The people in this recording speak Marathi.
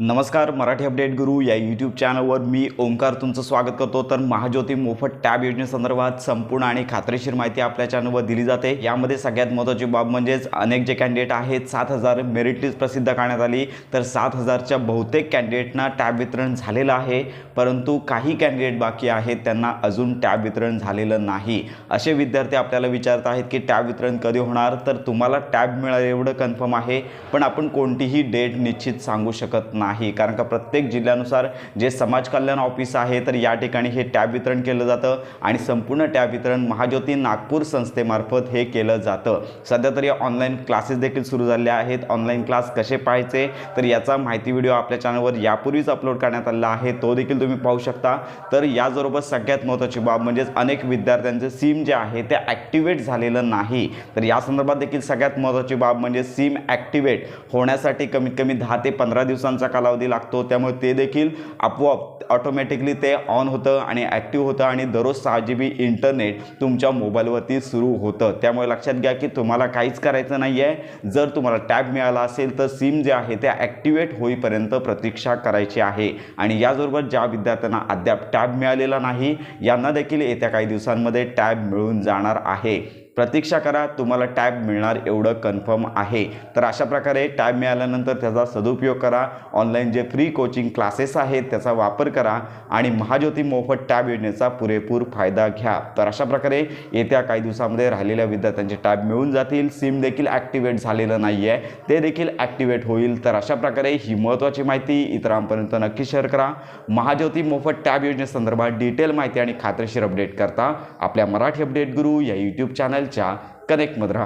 नमस्कार मराठी अपडेट गुरु या यूट्यूब चॅनलवर मी ओंकार तुमचं स्वागत करतो. तर महाज्योती मोफत टॅब योजनेसंदर्भात संपूर्ण आणि खात्रीशीर माहिती आपल्या चॅनलवर दिली जाते. यामध्ये सगळ्यात महत्त्वाची बाब म्हणजेच अनेक जे कॅन्डिडेट आहेत सात हजार मेरिट लिस्ट प्रसिद्ध करण्यात आली. तर सात हजारच्या बहुतेक कॅन्डिडेटना टॅब वितरण झालेलं आहे. परंतु काही कॅन्डिडेट बाकी आहेत त्यांना अजून टॅब वितरण झालेलं नाही. असे विद्यार्थी आपल्याला विचारत आहेत की टॅब वितरण कधी होणार? तर तुम्हाला टॅब मिळालं एवढं कन्फर्म आहे. पण आपण कोणतीही डेट निश्चित सांगू शकत नाही. नाही. कारण का प्रत्येक जिल्ह्यानुसार जे समाज कल्याण ऑफिस आहे तर या ठिकाणी हे टॅब वितरण केलं जातं आणि संपूर्ण टॅब वितरण महाज्योती नागपूर संस्थेमार्फत हे केलं जातं. सध्या तरी ऑनलाईन क्लासेस देखील सुरू झाले आहेत. ऑनलाईन क्लास कसे पाहायचे तर याचा माहिती व्हिडिओ आपल्या चॅनलवर यापूर्वीच अपलोड करण्यात आलेला आहे. तो देखील तुम्ही पाहू शकता. तर याचबरोबर सगळ्यात महत्त्वाची बाब म्हणजेच अनेक विद्यार्थ्यांचे सिम जे आहे ते ॲक्टिवेट झालेलं नाही. तर या संदर्भात देखील सगळ्यात महत्त्वाची बाब म्हणजे सिम ॲक्टिवेट होण्यासाठी कमीत कमी दहा ते पंधरा दिवसांचा कालावधी लागतो. त्यामुळे ते देखील आपोआप ऑटोमॅटिकली ते ऑन होतं आणि ॲक्टिव्ह होतं आणि दररोज सहा जी बी इंटरनेट तुमच्या मोबाईलवरती सुरू होतं. त्यामुळे लक्षात घ्या की तुम्हाला काहीच करायचं नाही आहे जर तुम्हाला टॅब मिळाला असेल तर सिम जे आहे ते ॲक्टिवेट होईपर्यंत प्रतीक्षा करायची आहे. आणि याचबरोबर ज्या विद्यार्थ्यांना अद्याप टॅब मिळालेला नाही यांना देखील येत्या काही दिवसांमध्ये टॅब मिळून जाणार आहे. प्रतीक्षा करा तुम्हाला टॅब मिळणार एवढं कन्फर्म आहे. तर अशा प्रकारे टॅब मिळाल्यानंतर त्याचा सदुपयोग करा. ऑनलाईन जे फ्री कोचिंग क्लासेस आहेत त्याचा वापर करा आणि महाज्योती मोफत टॅब योजनेचा पुरेपूर फायदा घ्या. तर अशा प्रकारे येत्या काही दिवसामध्ये राहिलेल्या विद्यार्थ्यांचे टॅब मिळून जातील. सिम देखील ॲक्टिवेट झालेलं नाही आहे ते देखील ॲक्टिवेट होईल. तर अशा प्रकारे ही महत्त्वाची माहिती इतरांपर्यंत नक्की शेअर करा. महाज्योती मोफत टॅब योजनेसंदर्भात डिटेल माहिती आणि खात्रीशीर अपडेट करता आपल्या मराठी अपडेट गुरु या यूट्यूब चॅनल चॅनलच्या कनेक्टमध्ये राहा.